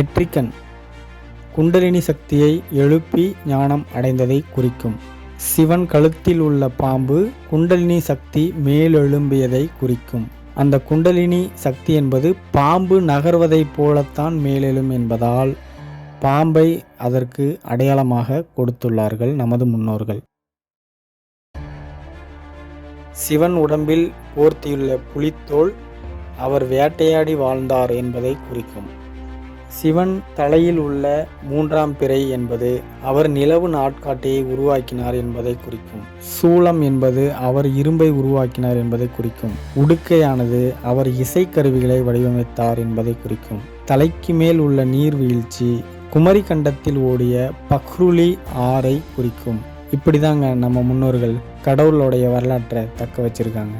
நெற்றிக்கண் குண்டலினி சக்தியை எழுப்பி ஞானம் அடைந்ததை குறிக்கும். சிவன் கழுத்தில் உள்ள பாம்பு குண்டலினி சக்தி மேலெழும்பியதை குறிக்கும். அந்த குண்டலினி சக்தி என்பது பாம்பு நகர்வதைப் போலத்தான் மேலெழும் என்பதால் பாம்பை அதற்கு அடையாளமாக கொடுத்துள்ளார்கள் நமது முன்னோர்கள். சிவன் உடம்பில் போர்த்தியுள்ள புலித்தோல் அவர் வேட்டையாடி வாழ்ந்தார் என்பதை குறிக்கும். சிவன் தலையில் உள்ள மூன்றாம் பிறை என்பது அவர் நிலவு நாட்காட்டியை உருவாக்கினார் என்பதை குறிக்கும். சூளம் என்பது அவர் இரும்பை உருவாக்கினார் என்பதை குறிக்கும். உடுக்கையானது அவர் இசைக்கருவிகளை வடிவமைத்தார் என்பதை குறிக்கும். தலைக்கு மேல் உள்ள நீர்வீழ்ச்சி குமரி கண்டத்தில் ஓடிய பக்ருலி ஆறை குறிக்கும். இப்படிதாங்க நம்ம முன்னோர்கள் கடவுளுடைய வரலாற்றை தக்க வச்சிருக்காங்க.